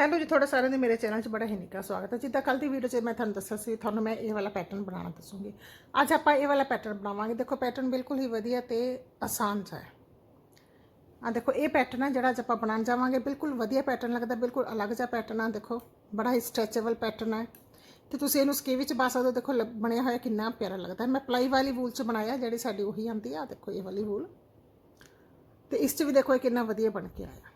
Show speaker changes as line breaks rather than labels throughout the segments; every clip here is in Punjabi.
ਹੈਲੋ ਜੀ ਤੁਹਾਡਾ ਸਾਰਿਆਂ ਦਾ ਮੇਰੇ ਚੈਨਲ 'ਚ ਬੜਾ ਹੀ ਨਿੱਘਾ ਸਵਾਗਤ ਹੈ ਜਿੱਦਾਂ ਕੱਲ ਦੀ ਵੀਡੀਓ 'ਚ ਮੈਂ ਤੁਹਾਨੂੰ ਦੱਸਿਆ ਸੀ ਤੁਹਾਨੂੰ ਮੈਂ ਇਹ ਵਾਲਾ ਪੈਟਰਨ ਬਣਾਉਣਾ ਦੱਸੂਗੀ ਅੱਜ ਆਪਾਂ ਇਹ ਵਾਲਾ ਪੈਟਰਨ ਬਣਾਵਾਂਗੇ ਦੇਖੋ ਪੈਟਰਨ ਬਿਲਕੁਲ ਹੀ ਵਧੀਆ ਤੇ ਆਸਾਨ ਜਿਹਾ ਹੈ ਆ ਦੇਖੋ ਇਹ ਪੈਟਰਨ ਹੈ ਜਿਹੜਾ ਅੱਜ ਆਪਾਂ ਬਣਾਉਣ ਜਾਵਾਂਗੇ ਬਿਲਕੁਲ ਵਧੀਆ ਪੈਟਰਨ ਲੱਗਦਾ ਬਿਲਕੁਲ ਅਲੱਗ ਜਿਹਾ ਪੈਟਰਨ ਆ ਦੇਖੋ ਬੜਾ ਹੀ ਸਟ੍ਰੈਚੇਬਲ ਪੈਟਰਨ ਹੈ ਤੇ ਤੁਸੀਂ ਇਹਨੂੰ ਸਕੇ ਵਿੱਚ ਪਾ ਸਕਦੇ ਹੋ ਦੇਖੋ ਲ- ਬਣਿਆ ਹੋਇਆ ਕਿੰਨਾ ਪਿਆਰਾ ਲੱਗਦਾ ਹੈ ਮੈਂ ਪਲਾਈ ਵਾਲੀ ਵੂਲ 'ਚ ਬਣਾਇਆ ਜਿਹੜੀ ਸਾਡੀ ਉਹੀ ਆਂਦੀ ਆ ਦੇਖੋ ਇਹ ਵਾਲੀ ਵੂਲ ਤੇ ਇਸ 'ਚ ਵੀ ਦੇਖੋ ਇਹ ਕਿੰਨਾ ਵਧੀਆ ਬਣ ਕੇ ਆਇਆ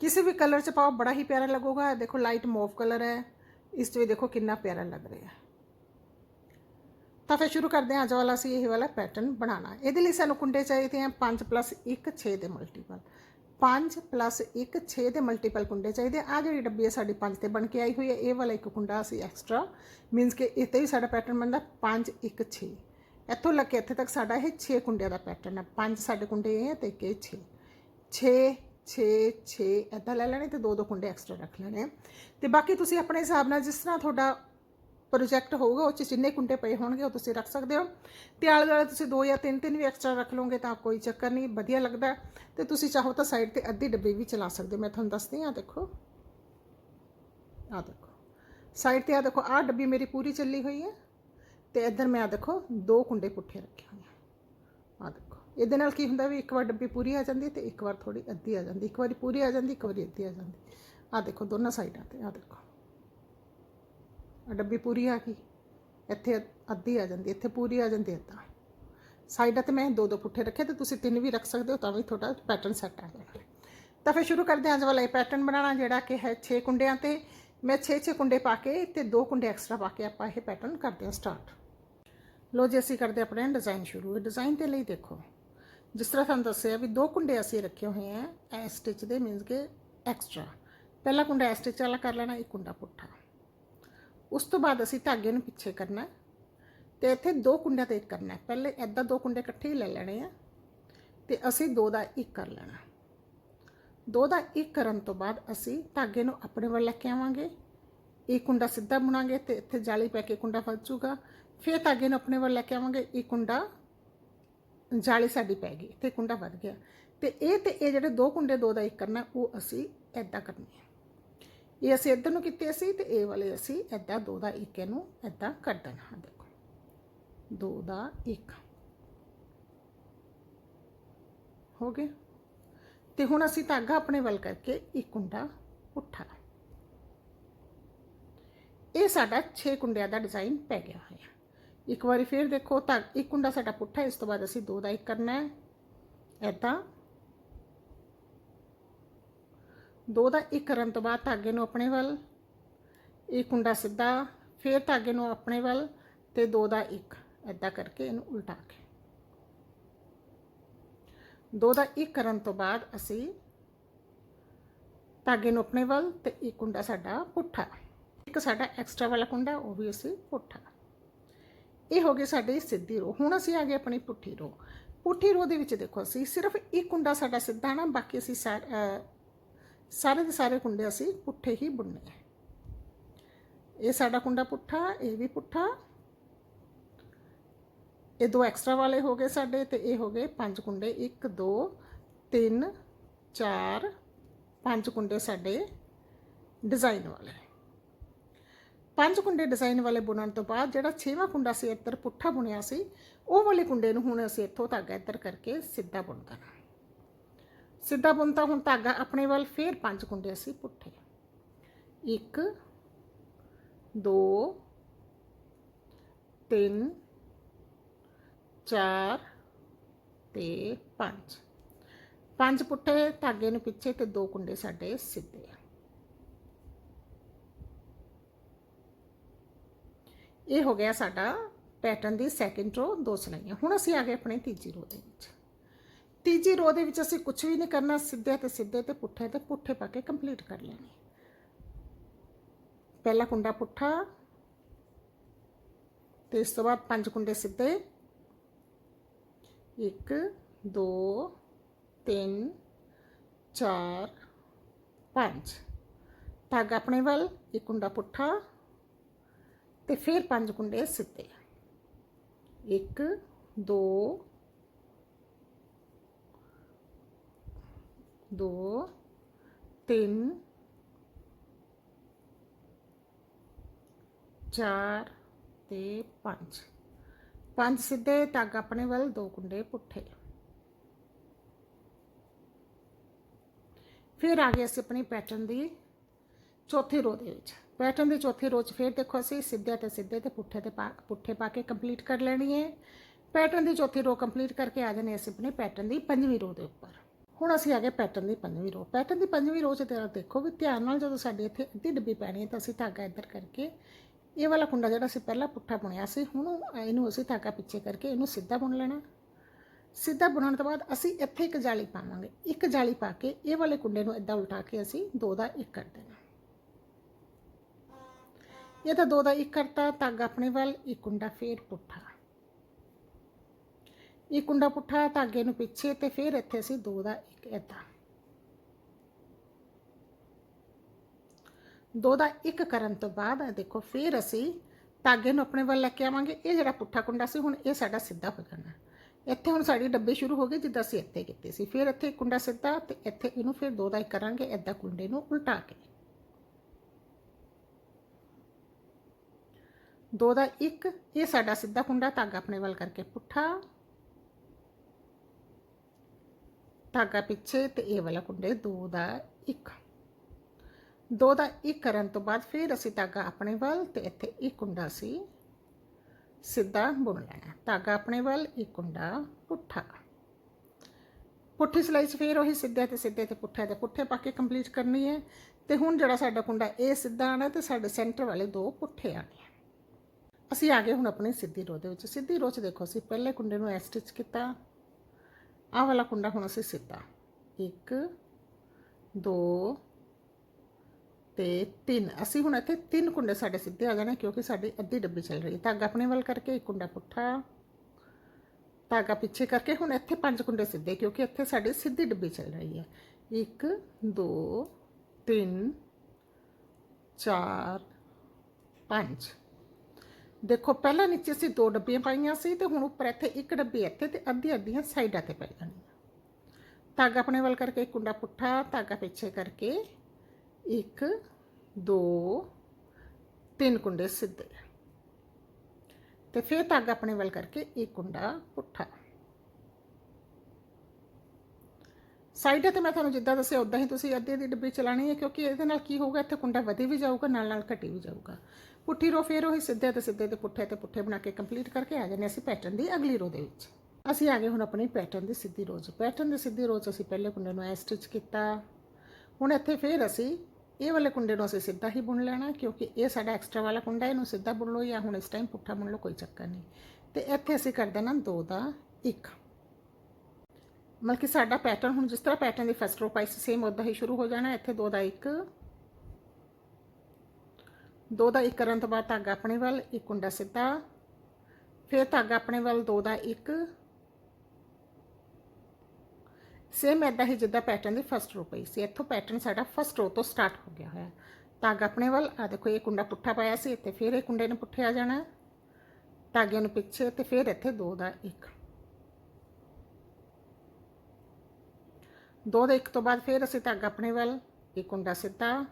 ਕਿਸੇ ਵੀ ਕਲਰ 'ਚ ਪਾਓ ਬੜਾ ਹੀ ਪਿਆਰਾ ਲੱਗੂਗਾ। ਦੇਖੋ ਲਾਈਟ ਮੋਵ ਕਲਰ ਹੈ। ਇਸ 'ਚ ਵੀ ਦੇਖੋ ਕਿੰਨਾ ਪਿਆਰਾ ਲੱਗ ਰਿਹਾ ਹੈ। ਤਾਂ ਫਿਰ ਸ਼ੁਰੂ ਕਰਦੇ ਹਾਂ। ਅੱਜ ਵਾਲਾ ਅਸੀਂ ਇਹ ਵਾਲਾ ਪੈਟਰਨ ਬਣਾਉਣਾ। ਇਹਦੇ ਲਈ ਸਾਨੂੰ ਕੁੰਡੇ ਚਾਹੀਦੇ ਆ 5 1 6 ਦੇ ਮਲਟੀਪਲ 5 1 6 ਦੇ ਮਲਟੀਪਲ ਕੁੰਡੇ ਚਾਹੀਦੇ ਆ। ਜਿਹੜੀ ਡੱਬੀ ਹੈ ਸਾਡੀ 5 ਤੇ ਬਣ ਕੇ ਆਈ ਹੋਈ ਹੈ। ਇਹ ਵਾਲਾ ਇੱਕ ਕੁੰਡਾ ਅਸੀਂ ਐਕਸਟਰਾ ਮੀਨਸ ਕਿ ਇੱਥੇ ਵੀ ਸਾਡਾ ਪੈਟਰਨ ਬਣਦਾ 5 1 6 ਇੱਥੋਂ ਲੱਗ ਕੇ ਇੱਥੇ ਤੱਕ ਸਾਡਾ ਇਹ 6 ਕੁੰਡਿਆਂ ਦਾ ਪੈਟਰਨ ਹੈ। 5 ਸਾਡੇ ਕੁੰਡੇ ਇਹ ਹੈ ਤੇ ਇੱਕ ਇਹ 6 6 6 6 ਇੱਦਾਂ ਲੈ ਲੈਣੇ ਤੇ ਦੋ ਦੋ ਕੁੰਡੇ ਐਕਸਟਰਾ ਰੱਖ ਲੈਣੇ। ਆ। ਤੇ ਬਾਕੀ ਤੁਸੀਂ ਆਪਣੇ ਹਿਸਾਬ ਨਾਲ ਜਿਸ ਤਰ੍ਹਾਂ ਤੁਹਾਡਾ ਪ੍ਰੋਜੈਕਟ ਹੋਊਗਾ, ਉਹ 'ਚ ਜਿੰਨੇ ਕੁੰਡੇ ਪਏ ਹੋਣਗੇ, ਉਹ ਤੁਸੀਂ ਰੱਖ ਸਕਦੇ ਹੋ। ਤੇ ਆਲੇ ਦੁਆਲੇ ਤੁਸੀਂ ਦੋ ਜਾਂ ਤਿੰਨ ਤਿੰਨ ਵੀ ਐਕਸਟਰਾ ਰੱਖ ਲਓਗੇ ਤਾਂ ਕੋਈ ਚੱਕਰ ਨਹੀਂ, ਵਧੀਆ ਲੱਗਦਾ। ਤੇ ਤੁਸੀਂ ਚਾਹੋ ਤਾਂ ਸਾਈਡ ਤੇ ਅੱਧੀ ਡੱਬੀ ਵੀ ਚਲਾ ਸਕਦੇ ਹੋ। ਮੈਂ ਤੁਹਾਨੂੰ ਦੱਸਦੀ ਹਾਂ ਦੇਖੋ। ਆ ਦੇਖੋ। ਸਾਈਡ ਤੇ ਆ ਦੇਖੋ ਆ ਡੱਬੀ ਮੇਰੀ ਪੂਰੀ ਚੱਲੀ ਹੋਈ ਹੈ। ਤੇ ਇੱਧਰ ਮੈਂ ਆ ਦੇਖੋ, ਦੋ ਕੁੰਡੇ ਪੁੱਠੇ ਰੱਖੇ ਹੋਏ ਆ। ਇਹਦੇ ਨਾਲ ਕੀ ਹੁੰਦਾ ਵੀ ਇੱਕ ਵਾਰ ਡੱਬੀ ਪੂਰੀ ਆ ਜਾਂਦੀ ਤੇ ਇੱਕ ਵਾਰ ਥੋੜੀ ਅੱਧੀ ਆ ਜਾਂਦੀ ਇੱਕ ਵਾਰੀ ਪੂਰੀ ਆ ਜਾਂਦੀ, ਇੱਕ ਵਾਰੀ ਅੱਧੀ ਆ ਜਾਂਦੀ। ਆ ਦੇਖੋ ਦੋਨਾਂ ਸਾਈਡਾਂ ਤੇ ਆ ਦੇਖੋ। ਆ ਡੱਬੀ ਪੂਰੀ ਆ ਗਈ। ਇੱਥੇ ਅੱਧੀ ਆ ਜਾਂਦੀ, ਇੱਥੇ ਪੂਰੀ ਆ ਜਾਂਦੀ ਏਦਾਂ ਸਾਈਡਾਂ ਤੇ ਮੈਂ ਦੋ ਦੋ ਪੁੱਠੇ ਰੱਖੇ ਤੇ ਤੁਸੀਂ ਤਿੰਨ ਵੀ ਰੱਖ ਸਕਦੇ ਹੋ ਤਾਂ ਵੀ ਤੁਹਾਡਾ ਪੈਟਰਨ ਸੈੱਟ ਆ ਜਾਣਾ। ਤਾਂ ਫਿਰ ਸ਼ੁਰੂ ਕਰਦੇ ਹਾਂ ਅੱਜ ਵਾਲਾ ਇਹ ਪੈਟਰਨ ਬਣਾਉਣਾ, ਜਿਹੜਾ ਕਿ ਹੈ 6 ਕੁੰਡਿਆਂ ਤੇ। ਮੈਂ 6-6 ਕੁੰਡੇ ਪਾ ਕੇ ਤੇ ਦੋ ਕੁੰਡੇ ਐਕਸਟਰਾ ਪਾ ਕੇ ਆਪਾਂ ਇਹ ਪੈਟਰਨ ਕਰਦੇ ਹਾਂ ਸਟਾਰਟ ਲੋ ਜੀ, ਅਸੀਂ ਕਰਦੇ ਆਪਣੇ ਡਿਜ਼ਾਈਨ ਸ਼ੁਰੂ। ਇਹ ਡਿਜ਼ਾਈਨ ਦੇ ਲਈ ਦੇਖੋ। ਜਿਸ ਤਰ੍ਹਾਂ ਤੁਹਾਨੂੰ ਦੱਸਿਆ ਵੀ ਦੋ ਕੁੰਡੇ ਅਸੀਂ ਰੱਖੇ ਹੋਏ ਆ ਐ ਸਟਿਚ ਦੇ ਮੀਨਸ ਕਿ ਐਕਸਟਰਾ ਪਹਿਲਾ ਕੁੰਡਾ ਐ ਸਟਿਚ ਵਾਲਾ ਕਰ ਲੈਣਾ, ਇੱਕ ਕੁੰਡਾ ਪੁੱਠਾ। ਉਸ ਤੋਂ ਬਾਅਦ ਅਸੀਂ ਧਾਗੇ ਨੂੰ ਪਿੱਛੇ ਕਰਨਾ ਤੇ ਇੱਥੇ ਦੋ ਕੁੰਡਿਆਂ ਤੇ ਇੱਕ ਕਰਨਾ ਪਹਿਲੇ ਐਦਾਂ ਦੋ ਕੁੰਡੇ ਇਕੱਠੇ ਹੀ ਲੈ ਲੈਣੇ ਆ ਤੇ ਅਸੀਂ ਦੋ ਦਾ ਇੱਕ ਕਰ ਲੈਣਾ। ਦੋ ਦਾ ਇੱਕ ਕਰਨ ਤੋਂ ਬਾਅਦ ਅਸੀਂ ਧਾਗੇ ਨੂੰ ਆਪਣੇ ਵੱਲ ਲੈ ਕੇ ਆਵਾਂਗੇ। ਇਹ ਕੁੰਡਾ ਸਿੱਧਾ ਬੁਣਾਂਗੇ ਤੇ ਇੱਥੇ ਜਾਲੀ ਪੈ ਕੇ ਕੁੰਡਾ ਫਸ ਜਾਊਗਾ। ਫਿਰ ਧਾਗੇ ਨੂੰ ਆਪਣੇ ਵੱਲ ਲੈ ਕੇ ਆਵਾਂਗੇ। ਇਹ ਕੁੰਡਾ ਜਾਲੀ ਸਾਡੀ ਪੈ ਗਈ ਤੇ ਕੁੰਡਾ ਵੱਧ ਗਿਆ। ਤੇ ਇਹ ਤੇ ਇਹ ਜਿਹੜੇ ਦੋ ਕੁੰਡੇ, ਦੋ ਦਾ ਇੱਕ ਕਰਨਾ, ਉਹ ਅਸੀਂ ਐਦਾਂ ਕਰਨੇ ਆ। ਇਹ ਅਸੀਂ ਇੱਧਰ ਨੂੰ ਕੀਤੇ ਸੀ ਤੇ ਇਹ ਵਾਲੇ ਅਸੀਂ ਐਦਾਂ ਦੋ ਦਾ ਇੱਕ ਇਹਨੂੰ ਐਦਾਂ ਕਰ ਦੇਣਾ, ਆਹ ਦੇਖੋ। ਦੋ ਦਾ ਇੱਕ। ਹੋ ਗਿਆ ਤੇ ਹੁਣ ਅਸੀਂ ਧਾਗਾ ਆਪਣੇ ਵੱਲ ਕਰਕੇ ਇੱਕ ਕੁੰਡਾ ਉੱਠਾ ਇਹ ਸਾਡਾ 6 ਕੁੰਡਿਆਂ ਦਾ ਡਿਜ਼ਾਈਨ ਪੈ ਗਿਆ ਹੋਇਆ। ਇੱਕ ਵਾਰੀ ਫੇਰ ਦੇਖੋ ਤਾਂ ਇੱਕ ਕੁੰਡਾ ਸਾਡਾ ਪੁੱਠਾ ਇਸ ਤੋਂ ਬਾਅਦ ਅਸੀਂ ਦੋ ਦਾ ਇੱਕ ਕਰਨਾ ਹੈ। ਐਦਾਂ ਦੋ ਦਾ ਇੱਕ ਕਰਨ ਤੋਂ ਬਾਅਦ ਧਾਗੇ ਨੂੰ ਆਪਣੇ ਵੱਲ, ਇਹ ਕੁੰਡਾ ਸਿੱਧਾ, ਫੇਰ ਧਾਗੇ ਨੂੰ ਆਪਣੇ ਵੱਲ ਤੇ ਦੋ ਦਾ ਇੱਕ। ਐਦਾਂ ਕਰਕੇ ਇਹਨੂੰ ਉਲਟਾ ਕੇ ਦੋ ਦਾ ਇੱਕ ਕਰਨ ਤੋਂ ਬਾਅਦ ਅਸੀਂ ਧਾਗੇ ਨੂੰ ਆਪਣੇ ਵੱਲ ਤੇ ਇੱਕ ਕੁੰਡਾ ਸਾਡਾ ਪੁੱਠਾ। ਇੱਕ ਸਾਡਾ ਐਕਸਟਰਾ ਵਾਲਾ ਕੁੰਡਾ, ਉਹ ਵੀ ਅਸੀਂ ਪੁੱਠਾ। ਇਹ ਹੋ ਗਏ ਸਾਡੇ ਸਿੱਧੀ ਰੋ ਹੁਣ ਅਸੀਂ ਆ ਗਏ ਆਪਣੀ ਪੁੱਠੀ ਰੋ ਪੁੱਠੀ ਰੋ ਦੇ ਵਿੱਚ ਦੇਖੋ ਅਸੀਂ ਸਿਰਫ ਇੱਕ ਕੁੰਡਾ ਸਾਡਾ ਸਿੱਧਾ ਨਾ, ਬਾਕੀ ਅਸੀਂ ਸਾਰੇ ਦੇ ਸਾਰੇ ਕੁੰਡੇ ਅਸੀਂ ਪੁੱਠੇ ਹੀ ਬੁਣਨੇ ਆ। ਇਹ ਸਾਡਾ ਕੁੰਡਾ ਪੁੱਠਾ, ਇਹ ਵੀ ਪੁੱਠਾ। ਇਹ ਦੋ ਐਕਸਟਰਾ ਵਾਲੇ ਹੋ ਗਏ ਸਾਡੇ ਤੇ ਇਹ ਹੋ ਗਏ ਪੰਜ ਕੁੰਡੇ। 1 2 3 4 ਪੰਜ ਕੁੰਡੇ ਸਾਡੇ ਡਿਜ਼ਾਈਨ ਵਾਲੇ। ਪੰਜ ਕੁੰਡੇ ਡਿਜ਼ਾਈਨ ਵਾਲੇ ਬੁਣਨ ਤੋਂ ਬਾਅਦ ਜਿਹੜਾ ਛੇਵਾਂ ਕੁੰਡਾ ਸੀ ਇੱਧਰ ਪੁੱਠਾ ਬੁਣਿਆ ਸੀ, ਉਹ ਵਾਲੇ ਕੁੰਡੇ ਨੂੰ ਹੁਣ ਅਸੀਂ ਇੱਥੋਂ ਧਾਗਾ ਇੱਧਰ ਕਰਕੇ ਸਿੱਧਾ ਬੁਣ ਦੇਣਾ। ਸਿੱਧਾ ਬੁਣਤਾ ਹੁਣ ਧਾਗਾ ਆਪਣੇ ਵੱਲ ਫੇਰ ਪੰਜ ਕੁੰਡੇ ਅਸੀਂ ਪੁੱਠੇ। 1 2 3 4 ਤੇ 5 ਪੰਜ ਪੁੱਠੇ ਧਾਗੇ ਨੂੰ ਪਿੱਛੇ ਤੇ ਦੋ ਕੁੰਡੇ ਸਾਡੇ ਸਿੱਧੇ ਆ। ਇਹ ਹੋ ਗਿਆ ਸਾਡਾ ਪੈਟਰਨ ਦੀ ਸੈਕਿੰਡ ਰੋ ਦੋ ਸਲਾਈਆਂ। ਹੁਣ ਅਸੀਂ ਆ ਗਏ ਆਪਣੇ ਤੀਜੀ ਰੋ ਦੇ ਵਿੱਚ। ਤੀਜੀ ਰੋ ਦੇ ਵਿੱਚ ਅਸੀਂ ਕੁਝ ਵੀ ਨਹੀਂ ਕਰਨਾ, ਸਿੱਧੇ ਤੇ ਸਿੱਧੇ ਤੇ ਪੁੱਠੇ ਤੇ ਪੁੱਠੇ ਪਾ ਕੇ ਕੰਪਲੀਟ ਕਰ ਲੈਣੀ। ਪਹਿਲਾ ਕੁੰਡਾ ਪੁੱਠਾ, ਤੇ ਇਸ ਤੋਂ ਬਾਅਦ ਪੰਜ ਕੁੰਡੇ ਸਿੱਧੇ। 1 2 3 4 5 ਧਾਗਾ ਆਪਣੇ ਵੱਲ, ਇੱਕ ਕੁੰਡਾ ਪੁੱਠਾ ਤੇ ਫਿਰ ਪੰਜ ਕੁੰਡੇ ਸਿੱਧੇ 1 2 2 3 4 ਤੇ 5 ਪੰਜ ਸਿੱਧੇ ਤੱਕ ਆਪਣੇ ਵੱਲ ਦੋ ਕੁੰਡੇ ਪੁੱਠੇ। ਫਿਰ ਆ ਗਏ ਅਸੀਂ ਆਪਣੀ ਪੈਟਰਨ ਦੀ ਚੌਥੀ ਰੋ ਦੇ ਵਿੱਚ। ਪੈਟਰਨ ਦੀ ਚੌਥੀ ਰੋ 'ਚ ਫਿਰ ਦੇਖੋ ਅਸੀਂ ਸਿੱਧੇ ਤੇ ਸਿੱਧੇ ਤੇ ਪੁੱਠੇ ਤੇ ਪਾ- ਪੁੱਠੇ ਪਾ ਕੇ ਕੰਪਲੀਟ ਕਰ ਲੈਣੀ ਹੈ। ਪੈਟਰਨ ਦੀ ਚੌਥੀ ਰੋ ਕੰਪਲੀਟ ਕਰਕੇ ਆ ਜਾਣੇ ਅਸੀਂ ਆਪਣੇ ਪੈਟਰਨ ਦੀ ਪੰਜਵੀਂ ਰੋ ਦੇ ਉੱਪਰ। ਹੁਣ ਅਸੀਂ ਆ ਗਏ ਪੈਟਰਨ ਦੀ ਪੰਜਵੀਂ ਰੋ ਪੈਟਰਨ ਦੀ ਪੰਜਵੀਂ ਰੋ 'ਚ ਤੇਰਾ ਦੇਖੋ ਵੀ ਧਿਆਨ ਨਾਲ ਜਦੋਂ ਸਾਡੇ ਇੱਥੇ ਅੱਧੀ ਡੱਬੀ ਪੈਣੀ ਹੈ ਤਾਂ ਅਸੀਂ ਧਾਗਾ ਇੱਧਰ ਕਰਕੇ, ਇਹ ਵਾਲਾ ਕੁੰਡਾ ਜਿਹੜਾ ਅਸੀਂ ਪਹਿਲਾਂ ਪੁੱਠਾ ਬੁਣਿਆ ਸੀ, ਹੁਣ ਇਹਨੂੰ ਅਸੀਂ ਧਾਗਾ ਪਿੱਛੇ ਕਰਕੇ ਇਹਨੂੰ ਸਿੱਧਾ ਬੁਣ ਲੈਣਾ। ਸਿੱਧਾ ਬੁਣਨ ਤੋਂ ਬਾਅਦ ਅਸੀਂ ਇੱਥੇ ਇੱਕ ਜਾਲੀ ਪਾਵਾਂਗੇ। ਇੱਕ ਜਾਲੀ ਪਾ ਕੇ ਇਹ ਵਾਲੇ ਕੁੰਡੇ ਨੂੰ ਇਦਾਂ ਉਲਟਾ ਕੇ ਅਸੀਂ ਦੋ ਦਾ ਇੱਕ ਕਰ ਦੇਣਾ। ਇਹ ਤਾਂ ਦੋ ਦਾ ਇੱਕ ਕਰਤਾ ਧਾਗਾ ਆਪਣੇ ਵੱਲ, ਇੱਕ ਕੁੰਡਾ ਫੇਰ ਪੁੱਠਾ। ਇਹ ਕੁੰਡਾ ਪੁੱਠਾ ਧਾਗੇ ਨੂੰ ਪਿੱਛੇ ਤੇ ਫਿਰ ਇੱਥੇ ਅਸੀਂ ਦੋ ਦਾ ਇੱਕ ਇਦਾਂ। ਦੋ ਦਾ ਇੱਕ ਕਰਨ ਤੋਂ ਬਾਅਦ ਇਹ ਦੇਖੋ, ਫਿਰ ਅਸੀਂ ਧਾਗੇ ਨੂੰ ਆਪਣੇ ਵੱਲ ਲੈ ਕੇ ਆਵਾਂਗੇ। ਇਹ ਜਿਹੜਾ ਪੁੱਠਾ ਕੁੰਡਾ ਸੀ, ਹੁਣ ਇਹ ਸਾਡਾ ਸਿੱਧਾ ਹੋ ਜਾਣਾ। ਇੱਥੇ ਹੁਣ ਸਾਡੀ ਡੱਬੇ ਸ਼ੁਰੂ ਹੋ ਗਏ, ਜਿੱਦਾਂ ਅਸੀਂ ਇੱਥੇ ਕੀਤੇ ਸੀ। ਫਿਰ ਇੱਥੇ ਕੁੰਡਾ ਸਿੱਧਾ ਤੇ ਇੱਥੇ ਇਹਨੂੰ ਫਿਰ ਦੋ ਦਾ ਇੱਕ ਕਰਾਂਗੇ, ਇਦਾਂ ਕੁੰਡੇ ਨੂੰ ਉਲਟਾ ਕੇ। ਦੋ ਦਾ ਇੱਕ, ਇਹ ਸਾਡਾ ਸਿੱਧਾ ਕੁੰਡਾ ਧਾਗਾ ਆਪਣੇ ਵੱਲ ਕਰਕੇ ਪੁੱਠਾ। ਧਾਗਾ ਪਿੱਛੇ ਤੇ ਇਹ ਵਾਲਾ ਕੁੰਡੇ ਦੋ ਦਾ ਇੱਕ। ਦੋ ਦਾ ਇੱਕ ਕਰਨ ਤੋਂ ਬਾਅਦ ਫਿਰ ਅਸੀਂ ਧਾਗਾ ਆਪਣੇ ਵੱਲ ਤੇ ਇੱਥੇ ਇੱਕ ਕੁੰਡਾ ਸੀ ਸਿੱਧਾ ਬੁਣ ਲੈਣਾ। ਧਾਗਾ ਆਪਣੇ ਵੱਲ, ਇੱਕ ਕੁੰਡਾ ਪੁੱਠਾ। ਪੁੱਠੀ ਸਲਾਈ 'ਚ ਫਿਰ ਉਹੀ ਸਿੱਧੇ ਤੇ ਸਿੱਧੇ ਤੇ ਪੁੱਠੇ ਤੇ ਪੁੱਠੇ ਪਾ ਕੇ ਕੰਪਲੀਟ ਕਰਨੀ ਹੈ। ਤੇ ਹੁਣ ਜਿਹੜਾ ਸਾਡਾ ਕੁੰਡਾ ਇਹ ਸਿੱਧਾ ਆਣਾ ਤੇ ਸਾਡੇ ਸੈਂਟਰ ਵਾਲੇ ਦੋ ਪੁੱਠੇ ਆਣੇ ਅਸੀਂ ਆ ਗਏ ਹੁਣ ਆਪਣੀ ਸਿੱਧੀ ਰੋ ਦੇ ਵਿੱਚ। ਸਿੱਧੀ ਰੋ 'ਚ ਦੇਖੋ ਅਸੀਂ ਪਹਿਲੇ ਕੁੰਡੇ ਨੂੰ ਐ ਸਟਿਚ ਕੀਤਾ। ਆਹ ਵਾਲਾ ਕੁੰਡਾ ਹੁਣ ਅਸੀਂ ਸਿੱਧਾ 1 2 ਤੇ 3 ਅਸੀਂ ਹੁਣ ਇੱਥੇ ਤਿੰਨ ਕੁੰਡੇ ਸਾਡੇ ਸਿੱਧੇ ਆ ਜਾਣੇ ਕਿਉਂਕਿ ਸਾਡੀ ਅੱਧੀ ਡੱਬੀ ਚੱਲ ਰਹੀ ਹੈ। ਧਾਗਾ ਆਪਣੇ ਵੱਲ ਕਰਕੇ, ਇੱਕ ਕੁੰਡਾ ਪੁੱਠਾ। ਧਾਗਾ ਪਿੱਛੇ ਕਰਕੇ ਹੁਣ ਇੱਥੇ ਪੰਜ ਕੁੰਡੇ ਸਿੱਧੇ ਕਿਉਂਕਿ ਇੱਥੇ ਸਾਡੀ ਸਿੱਧੀ ਡੱਬੀ ਚੱਲ ਰਹੀ ਹੈ। 1 2 3 4 5 ਦੇਖੋ, ਪਹਿਲਾਂ ਨੀਚੇ ਅਸੀਂ ਦੋ ਡੱਬੀਆਂ ਪਾਈਆਂ ਸੀ ਤੇ ਹੁਣ ਉੱਪਰ ਇੱਥੇ ਇੱਕ ਡੱਬੀ ਇੱਥੇ ਤੇ ਅੱਧੀ ਅੱਧੀਆਂ ਸਾਈਡਾਂ ਤੇ ਪੈ ਜਾਣੀਆਂ। ਧਾਗਾ ਆਪਣੇ ਵੱਲ ਕਰਕੇ ਇੱਕ ਕੁੰਡਾ ਪੁੱਠਾ, ਧਾਗਾ ਪਿੱਛੇ ਕਰਕੇ ਇੱਕ, ਦੋ, ਤਿੰਨ ਕੁੰਡੇ ਸਿੱਧੇ। ਤੇ ਫਿਰ ਧਾਗਾ ਆਪਣੇ ਵੱਲ ਕਰਕੇ ਇੱਕ ਕੁੰਡਾ ਪੁੱਠਾ। ਸਾਈਡਾਂ ਤੇ ਮੈਂ ਤੁਹਾਨੂੰ ਜਿੱਦਾਂ ਦੱਸਿਆ ਉਦਾਂ ਹੀ ਤੁਸੀਂ ਅੱਧੇ ਦੀ ਡੱਬੀ ਚਲਾਣੀ ਹੈ, ਕਿਉਂਕਿ ਇਹਦੇ ਨਾਲ ਕੀ ਹੋਊਗਾ, ਇੱਥੇ ਕੁੰਡਾ ਵਧੀ ਵੀ ਜਾਊਗਾ, ਨਾਲ ਨਾਲ ਘਟੀ ਵੀ ਜਾਊਗਾ। ਪੁੱਠੀ ਰੋ ਫੇਰ ਉਹੀ ਸਿੱਧੇ ਤੇ ਸਿੱਧੇ ਤੇ ਪੁੱਠੇ ਤੇ ਪੁੱਠੇ ਬਣਾ ਕੇ ਕੰਪਲੀਟ ਕਰਕੇ ਆ ਜਾਂਦੇ ਅਸੀਂ ਪੈਟਰਨ ਦੀ ਅਗਲੀ ਰੋ ਦੇ ਵਿੱਚ। ਅਸੀਂ ਆ ਗਏ ਹੁਣ ਆਪਣੀ ਪੈਟਰਨ ਦੀ ਸਿੱਧੀ ਰੋਜ਼। ਪੈਟਰਨ ਦੀ ਸਿੱਧੀ ਰੋਜ਼ ਅਸੀਂ ਪਹਿਲੇ ਕੁੰਡੇ ਨੂੰ ਐ ਸਟਿਚ ਕੀਤਾ। ਹੁਣ ਇੱਥੇ ਫੇਰ ਅਸੀਂ ਇਹ ਵਾਲੇ ਕੁੰਡੇ ਨੂੰ ਅਸੀਂ ਸਿੱਧਾ ਹੀ ਬੁਣ ਲੈਣਾ, ਕਿਉਂਕਿ ਇਹ ਸਾਡਾ ਐਕਸਟਰਾ ਵਾਲਾ ਕੁੰਡਾ, ਇਹਨੂੰ ਸਿੱਧਾ ਬੁਣ ਲਓ ਜਾਂ ਹੁਣ ਇਸ ਟਾਈਮ ਪੁੱਠਾ ਬੁਣ ਲਓ, ਕੋਈ ਚੱਕਰ ਨਹੀਂ। ਤੇ ਇੱਥੇ ਅਸੀਂ ਕਰ ਦੇਣਾ ਦੋ ਦਾ ਇੱਕ। ਮਤਲਬ ਕਿ ਸਾਡਾ ਪੈਟਰਨ ਹੁਣ ਜਿਸ ਤਰ੍ਹਾਂ ਪੈਟਰਨ ਦੀ ਫਸਟ ਰੋ ਪਾਈ ਸੀ ਸੇਮ ਉਦਾਂ ਹੀ ਸ਼ੁਰੂ ਹੋ ਜਾਣਾ, ਇੱਥੇ ਦੋ ਦਾ ਇੱਕ। ਦੋ ਦਾ ਇੱਕ ਕਰਨ ਤੋਂ ਬਾਅਦ ਧਾਗਾ ਆਪਣੇ ਵੱਲ, ਇੱਕ ਕੁੰਡਾ ਸਿੱਧਾ। ਫਿਰ ਧਾਗਾ ਆਪਣੇ ਵੱਲ, ਦੋ ਦਾ ਇੱਕ। ਸੇਮ ਐਦਾਂ ਹੀ ਜਿੱਦਾਂ ਪੈਟਰਨ ਦੀ ਫਸਟ ਰੋ ਪਈ ਸੀ। ਇੱਥੋਂ ਪੈਟਰਨ ਸਾਡਾ ਫਸਟ ਰੋ ਤੋਂ ਸਟਾਰਟ ਹੋ ਗਿਆ ਹੋਇਆ। ਧਾਗਾ ਆਪਣੇ ਵੱਲ ਆ ਦੇਖੋ ਇਹ ਕੁੰਡਾ ਪੁੱਠਾ ਪਾਇਆ ਸੀ ਇੱਥੇ ਫਿਰ ਇਹ ਕੁੰਡੇ ਨੂੰ ਪੁੱਠੇ ਆ ਜਾਣਾ। ਧਾਗੇ ਨੂੰ ਪਿੱਛੇ, ਤੇ ਫਿਰ ਇੱਥੇ ਦੋ ਦਾ ਇੱਕ। ਦੋ ਦੇ ਇੱਕ ਤੋਂ ਬਾਅਦ ਫਿਰ ਅਸੀਂ ਧਾਗਾ ਆਪਣੇ ਵੱਲ, ਇੱਕ ਕੁੰਡਾ ਸਿੱਧਾ।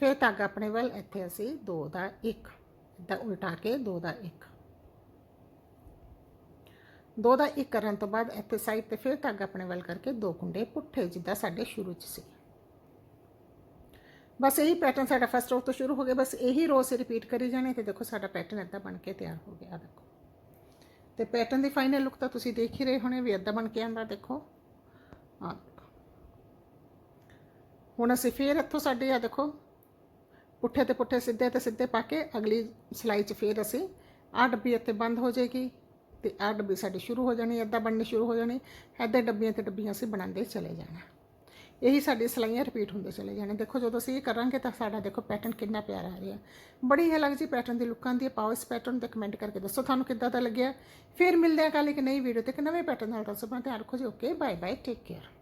ਫਿਰ ਧਾਗਾ ਆਪਣੇ ਵੱਲ, ਇੱਥੇ ਅਸੀਂ ਦੋ ਦਾ ਇੱਕ। ਇਦਾਂ ਉਲਟਾ ਕੇ ਦੋ ਦਾ ਇੱਕ। ਦੋ ਦਾ ਇੱਕ ਕਰਨ ਤੋਂ ਬਾਅਦ ਇੱਥੇ ਸਾਈਡ ਤੇ ਫਿਰ ਧਾਗਾ ਆਪਣੇ ਵੱਲ ਕਰਕੇ ਦੋ ਕੁੰਡੇ ਪੁੱਠੇ, ਜਿੱਦਾਂ ਸਾਡੇ ਸ਼ੁਰੂ ਚ ਸੀ। ਬਸ ਇਹੀ ਪੈਟਰਨ ਸਾਡਾ ਫਸਟ ਰੋ ਤੋਂ ਸ਼ੁਰੂ ਹੋ ਗਿਆ। ਬਸ ਇਹੀ ਰੋ ਸੇ ਰਿਪੀਟ ਕਰੀ ਜਾਣੇ ਤੇ ਦੇਖੋ ਸਾਡਾ ਪੈਟਰਨ ਇਦਾਂ ਬਣ ਕੇ ਤਿਆਰ ਹੋ ਗਿਆ ਦੇਖੋ। ਤੇ ਪੈਟਰਨ ਦੀ ਫਾਈਨਲ ਲੁੱਕ ਤਾਂ ਤੁਸੀਂ ਦੇਖ ਹੀ ਰਹੇ ਹੋਣੇ ਵੀ ਇਦਾਂ ਬਣ ਕੇ ਆਂਦਾ ਦੇਖੋ। ਆ ਹੁਣ ਅਸੀਂ ਫੇਰ ਇੱਥੋਂ ਸਾਡੇ ਆ ਦੇਖੋ, ਪੁੱਠੇ ਤੇ ਪੁੱਠੇ, ਸਿੱਧੇ ਤੇ ਸਿੱਧੇ ਪਾ ਕੇ ਅਗਲੀ ਸਿਲਾਈ 'ਚ ਫੇਰ ਅਸੀਂ ਆ ਡੱਬੀ ਇੱਥੇ ਬੰਦ ਹੋ ਜਾਏਗੀ ਤੇ ਆ ਡੱਬੀ ਸਾਡੀ ਸ਼ੁਰੂ ਹੋ ਜਾਣੀ ਇਦਾਂ ਬਣਨੀ ਸ਼ੁਰੂ ਹੋ ਜਾਣੀ, ਇੱਦਾਂ ਡੱਬੀਆਂ ਤੇ ਡੱਬੀਆਂ ਅਸੀਂ ਬਣਾਉਂਦੇ ਚਲੇ ਜਾਣਾ। ਇਹੀ ਸਾਡੀ ਸਲਾਈਆਂ ਰਿਪੀਟ ਹੁੰਦੇ ਚਲੇ ਜਾਣੇ। ਦੇਖੋ, ਜਦੋਂ ਅਸੀਂ ਇਹ ਕਰਾਂਗੇ ਤਾਂ ਸਾਡਾ ਦੇਖੋ ਪੈਟਰਨ ਕਿੰਨਾ ਪਿਆਰਾ ਆ ਰਿਹਾ। ਬੜੀ ਹੀ ਲੱਗ ਜੀ ਪੈਟਰਨ ਦੀ ਲੁੱਕਾਂ ਦੀ ਪਾਓ ਇਸ ਪੈਟਰਨ ਤੇ ਕਮੈਂਟ ਕਰਕੇ ਦੱਸੋ ਤੁਹਾਨੂੰ ਕਿੱਦਾਂ ਦਾ ਲੱਗਿਆ। ਫਿਰ ਮਿਲਦੇ ਆ ਕੱਲ੍ਹ ਇੱਕ ਨਈ ਵੀਡੀਓ ਤੇ ਇੱਕ ਨਵੇਂ ਪੈਟਰਨ ਨਾਲ। ਦੱਸੋ ਆਪਣਾ ਧਿਆਨ ਰੱਖੋ ਜੀ। Okay bye bye take care